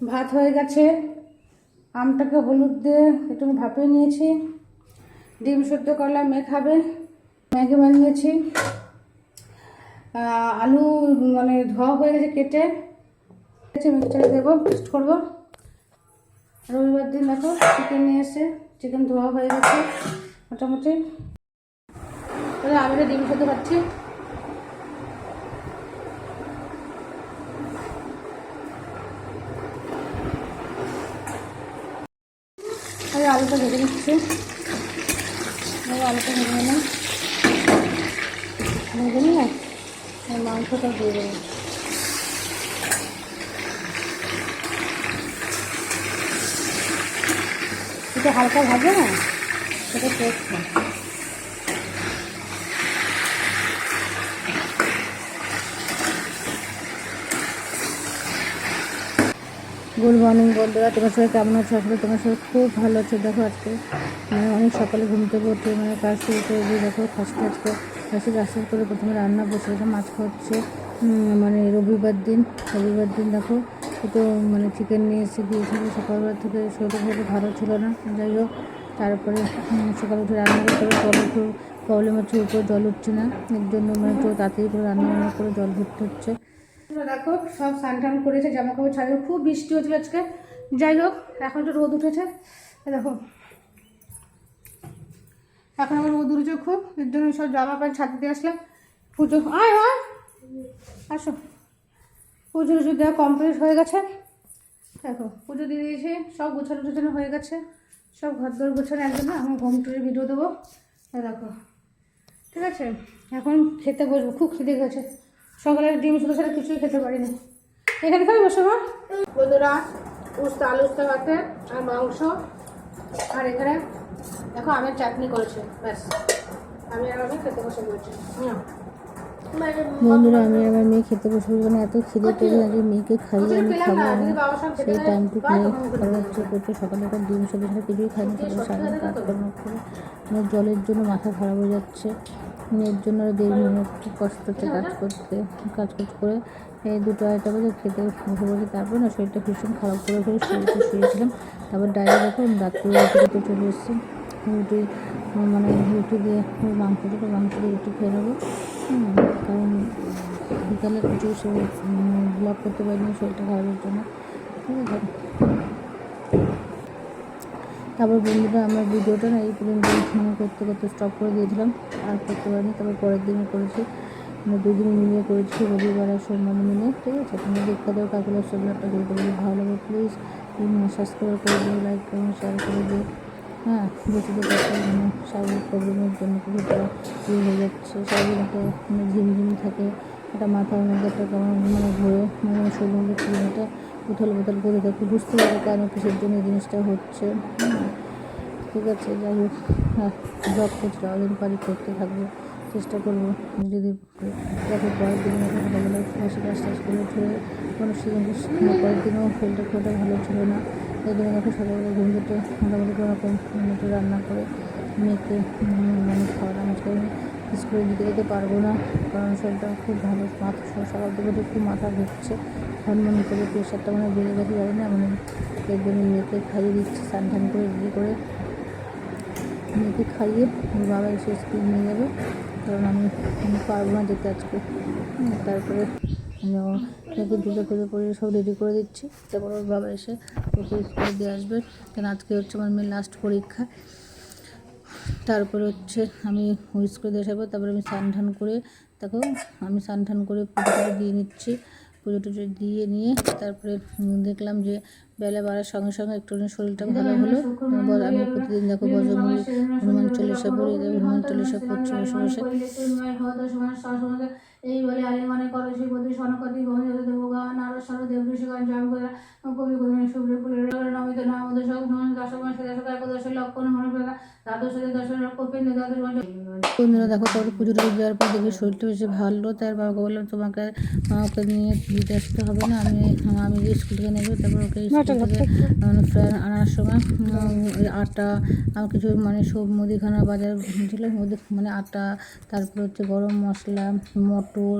ভাত হয়ে গেছে। আমটাকে হলুদ দিয়ে একটু ভাপিয়ে নিয়েছি। ডিম সেদ্ধ করলাম মেয়ে খাবে। ম্যাগি বানিয়েছি আলু মানে ধোয়া হয়ে গেছে কেটে। মিক্সচারে দেবো, পেস্ট করব। রবিবার দিন দেখো চিকেন নিয়ে এসে চিকেন ধোয়া হয়ে গেছে মোটামুটি। তাহলে আমি একটা ডিম সেদ্ধ খাচ্ছি আমি আলুটা ভেজে নিচ্ছি। আলুটা ভেজে নিলাম। ভেজে নিলাম আর মাংসটা ভেজে দেবো। এটা হালকা ভাজে না? সেটা টেস্ট গুড মর্নিং বন্ধুরা, তোমার সবাই কেমন আছো? আসলে তোমার সবাই খুব ভালো আছে। দেখো আজকে মানে অনেক সকালে ঘুম থেকে উঠে মানে কাজ শুরু করে দিয়ে দেখো ফার্স্টে আজকে ফার্স্টে রাস্তা করে প্রথমে রান্না বসে রেখে মাছ খাওয়াচ্ছে মানে রবিবার দিন রবিবার দিন দেখো তো মানে চিকেন নিয়ে এসে দিয়েছিল। সকালবেলা থেকে শরীরটা খুব ভালো ছিল না, যাই হোক, তারপরে সকালে উঠে রান্না হবে, জল একটু প্রবলেম হচ্ছে, উপরে জল উঠছে না। এর জন্য মানে একটু তাড়াতাড়ি করে রান্না বান্না করে জল ভরতে হচ্ছে। দেখো, সব স্নান করেছে জামা কাপড় ছাড়িয়ে খুব বৃষ্টি হয়েছিল আজকে। যাই হোক, এখন একটু রোদ উঠেছে। দেখো। এখন আবার রোদ উঠেছে খুব, এর জন্য সব জামা প্যান্ট ছাড়তে দিয়ে আসলাম। পুজো, আয় আয়। আসো। পুজো টুজো দেওয়া কমপ্লিট হয়ে গেছে। দেখো, পুজো দিয়ে দিয়েছি, সব গোছানো টোছানো হয়ে গেছে। সব ঘর দর গোছানো একদম, আমি হোম টুরের ভিডিও দেবো। দেখো। ঠিক আছে? এখন খেতে বসবো, খুব খিদে গেছে সকালে ডিম শুধু ছাড়া কিছুই খেতে পারিনি। এখানে খাবি বসে মা। বন্ধুরা উস্তা আলু উস্তা ভাতে আর মাংস। আর এখানে দেখো আমের চাটনি করেছে। ব্যাস। আমি আর আমি খেতে বসে পড়েছি। হুম বন্ধুরা আমি আমার মেয়ে খেতে বসে মানে এত খিদে পেয়ে আজকে মেয়েকে খাইয়ে আমি খাব না? সেই টাইমটুকু নিয়ে হচ্ছে করছে সকালে একটা ডিম সব সাথে কিছুই খাইনি সারাদিন কাজকর্ম করে জলের জন্য মাথা খারাপ হয়ে যাচ্ছে। এর জন্য আরও দেরি মনে কষ্ট হচ্ছে কাজ করতে কাজ করতে করে এই দুটো আড়াইটা বাজে খেতে বসে পড়েছি তারপরে না শরীরটা ভীষণ খারাপ করে করে শুয়েছি, শুয়েছিলাম। তারপর ডাইরে দেখো রাত্রে রুটি খেতে চলে এসেছি। রুটি মানে রুটি দিয়ে মাংস দিয়ে মাংস দিয়ে রুটি খেয়ে নেব। কারণ বিকালে কিছু সে ব্লগ করতে পারিনি শরীরটা খারাপের জন্য। ঠিক আছে। তারপর বন্ধুরা আমার ভিডিওটা না এই পর্যন্ত করতে করতে স্টপ করে দিয়েছিলাম, আর করতে পারিনি, তারপর পরের দিনে করেছি। মানে দুদিন মিলিয়ে করেছি, রবিবার আর সোমবার মিলিয়ে, ঠিক আছে? তুমি দেখতে দেবো কাকুলার ছবি একটা যদি ভালো লাগে প্লিজ সাবস্ক্রাইব করে দিও লাইক করুন শেয়ার করে দিও। হ্যাঁ একটা মানে শারীরিক প্রবলেমের জন্য কিছুটা ইয়ে হয়ে যাচ্ছে। শারীরিক মানে ঝিমঝিম থাকে, একটা মাথার মধ্যে একটা কেমন মানে ঘুরে মানে শরীরের মধ্যে একটা উথল পুথল করে থাকে। বুঝতে পারবে কেন কিসের জন্য এই জিনিসটা হচ্ছে। ঠিক আছে, যাই হোক। হ্যাঁ জব করতে যতদিন পারি করতে থাকব, চেষ্টা করব। যদি দেখো পরের দিন সকালবেলা ফাঁসি কাজ টাজ করে উঠে কোনো সেখানে পরের দিনও খুব একটা ভালো ছিল না। এই জন্য দেখো সকালবেলা ঘুম থেকে মোটামুটি কোনো রকম রান্না করে মেয়েকে মানে খাওয়া দাওয়া আমি স্কুলে দিতে যেতে পারব না, কারণ শরীরটা খুব ভালো, মাথা সকাল থেকে খুব মাথা ঘুরছে। হরমোন করে প্রেশারটা মানে বেড়ে গেছে, জানি না মানে জন্য মেয়েকে খাইয়ে দিচ্ছি, স্নান টান করে রেডি করে মেয়েকে খাইয়ে বাবা এসে স্কুল নিয়ে যাবে। কারণ আমি আমি পারব না যেতে আজকে। তারপরে আমি ও মেয়েকে দুটো করে পরে সব রেডি করে দিচ্ছি। তারপর ওর বাবা এসে ওকে স্কুলে দিয়ে আসবে। কারণ আজকে হচ্ছে আমার মেয়ের লাস্ট পরীক্ষা। তারপরে হচ্ছে আমি স্কুলে দিয়ে পর তারপরে আমি স্নান টান করে তাকে আমি স্নান টান করে পুজো দিয়ে নিচ্ছি। পুজো টুজো দিয়ে নিয়ে তারপরে দেখলাম যে বেলা বাড়ার সঙ্গে সঙ্গে একটু শরীরটা ভালো হলো। আমি প্রতিদিন দেখো বজরঙ্গলি হনুমান চল্লিশা পড়ি দেখো হনুমান চল্লিশা পড়ছে বসে বসে এই বলে আলী মানে করো সেই প্রতি সনকতি গহন দেব গান আর সর দেব ঋষিগান জয় করে কবি গুরু শুভ্র ফুলের নমিত নামদ সব নয় দশক মাসে দশক একাদশ লক্ষণ মনোপ্রেকা দ্বাদশ দশ লক্ষ পেন্দ্র দ্বাদশ বন্ধুরা দেখো তারপরে পুজো টুজো দেওয়ার পর দেখি শরীরটা বেশি ভালো তার বাবাকে বললাম তোমাকে আমাকে নিয়ে দিতে আসতে হবে না আমি আমি স্কুল থেকে নেব তারপর ওকে আনার সময় আটা আর কিছু মানে সব মুদিখানা বাজার ছিল মুদি মানে আটা তারপর হচ্ছে গরম মশলা মটর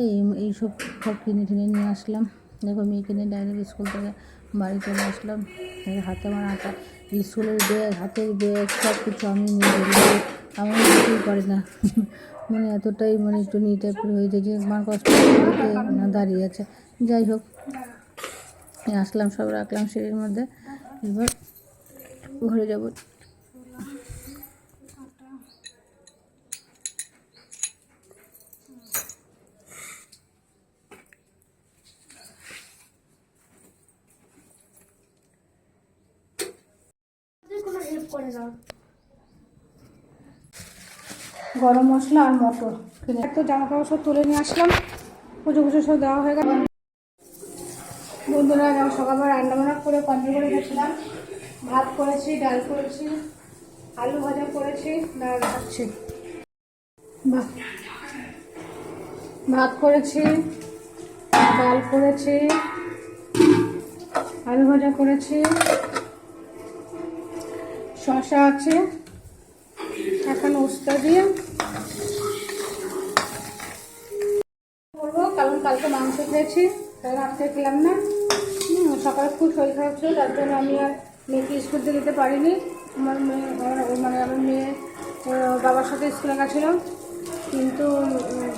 এই এইসব সব কিনে টিনে নিয়ে আসলাম। দেখো মেয়ে কিনে ডাইরেক্ট স্কুল থেকে বাড়ি চলে আসলাম। হাতে আমার আটা স্কুলের ব্যাগ হাতের ব্যাগ সব কিছু আমি নিয়ে আমার কিছুই করে না। মানে এতটাই মানে একটু নিয়ে টাইপের হয়ে যায় যে আমার কষ্ট দাঁড়িয়ে আছে। যাই হোক আসলাম, সব রাখলাম সিঁড়ির মধ্যে। এবার ঘরে যাব। গরম মশলা আর মটর। তো জামা কাপড় সব তুলে নিয়ে আসলাম। পুজো পুজো সব দেওয়া হয়ে গেল। বন্ধুরা যেমন সকালবেলা রান্না বান্না করে কমপ্লিট করে গেছিলাম। ভাত করেছি, ডাল করেছি, আলু ভাজা করেছি ডাল খাচ্ছি। ভাত। করেছি, ডাল করেছি, আলু ভাজা করেছি শশা আছে, এখন উস্তা দিয়ে করব, কারণ কালকে মাংস খেয়েছি তাই রাত্রে খেলাম না। সকালে খুব শরীর খারাপ ছিল, তার জন্য আমি আর মেয়েকে স্কুল দিয়ে দিতে পারিনি। আমার মেয়ে মানে আমার মেয়ে বাবার সাথে স্কুলে গেছিল। কিন্তু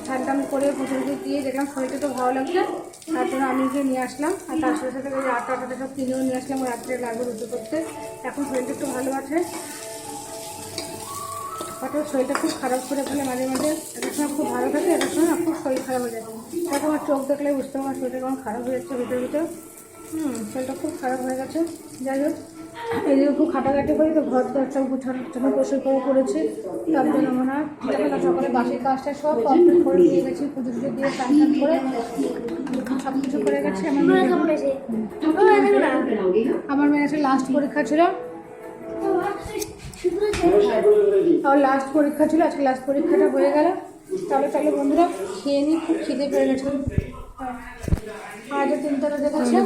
টান করে পুজো দিয়ে দেখলাম শরীরটা তো ভালো লাগছে তার জন্য আমি গিয়ে নিয়ে আসলাম। আর তার সাথে সাথে ওই আটা আটা সব কিনেও নিয়ে আসলাম রাত্রে লাগবে রুটি করতে। এখন শরীরটা একটু ভালো আছে। হঠাৎ শরীরটা খুব খারাপ করে ফেলে মাঝে মাঝে। একটা সময় খুব ভালো থাকে একটা সময় খুব শরীর খারাপ হয়ে যায়। তখন আমার চোখ দেখলে বুঝতে আমার শরীরটা কেমন খারাপ হয়ে যাচ্ছে ভিতরে ভিতরে। হুম শরীরটা খুব খারাপ হয়ে গেছে। যাই হোক এদিকে খুব খাটাখাটি করি তো ঘর দর সব গুছানোর জন্য করে করেছি। তার জন্য মনে হয় সকালে বাসির কাজটা সব কমপ্লিট করে দিয়ে গেছি পুজো টুজো দিয়ে স্নান টান করে। সব কিছু করে গেছি। আমার আমার মেয়ের একটা লাস্ট পরীক্ষা ছিল। আর লাস্ট পরীক্ষা ছিল আজকে লাস্ট পরীক্ষাটা হয়ে গেল। তাহলে তাহলে বন্ধুরা খেয়ে নিই খুব খিদে পেয়ে গেছে। সাড়ে তিনটা বেজে গেছে